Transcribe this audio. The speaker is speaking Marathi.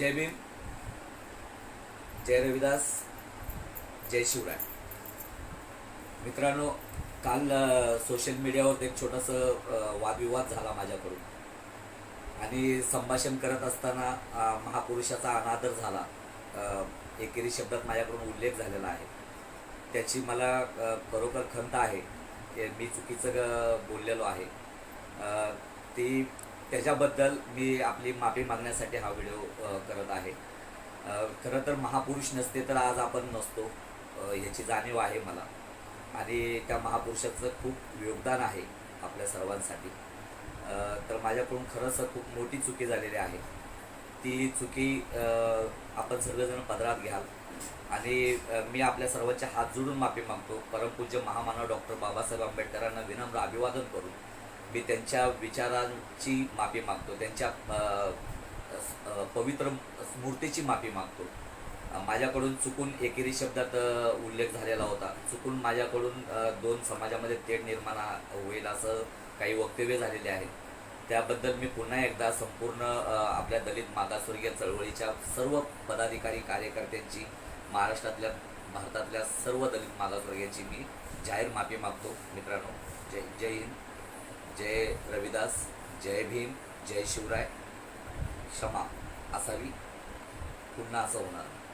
जय भीम जय रविदास जय शिवराय मित्रांनो काल सोशल मीडियावर एक छोटंसं वादविवाद झाला माझ्याकडून. आणि संभाषण करत असताना महापुरुषाचा अनादर झाला. एकेरी शब्दात माझ्याकडून उल्लेख झालेला आहे. त्याची मला खरोखर खंत आहे. मी चुकीचं बोललेलो आहे. ती त्याच्याबद्दल मी आपली माफी मागण्यासाठी हा व्हिडिओ करत आहे. खरं तर महापुरुष नसते तर आज आपण नसतो ह्याची जाणीव आहे मला. आणि त्या महापुरुषाचं खूप योगदान आहे आपल्या सर्वांसाठी. तर माझ्याकडून खरंच खूप मोठी चुकी झालेली आहे. ती चुकी आपण सर्वजण पदरात घ्याल. आणि मी आपल्या सर्वांचे हात जोडून माफी मागतो. परमपूज्य महामानव डॉक्टर बाबासाहेब आंबेडकरांना विनम्र अभिवादन करून मी त्यांच्या विचारांची माफी मागतो. त्यांच्या पवित्र मूर्तीची माफी मागतो. माझ्याकडून चुकून एकेरी शब्दात उल्लेख झालेला होता. चुकून माझ्याकडून दोन समाजामध्ये तेढ निर्माण होईल असं काही वक्तव्य झालेले आहेत त्याबद्दल मी पुन्हा एकदा संपूर्ण आपल्या दलित मागासवर्गीय चळवळीच्या सर्व पदाधिकारी कार्यकर्त्यांची महाराष्ट्रातल्या भारतातल्या सर्व दलित मागासवर्गीयांची मी जाहीर माफी मागतो. मित्रांनो जय जय हिंद. जय रविदास जय भीम जय शिवराय क्षमा असावी पुन्हा असं होणार नाही.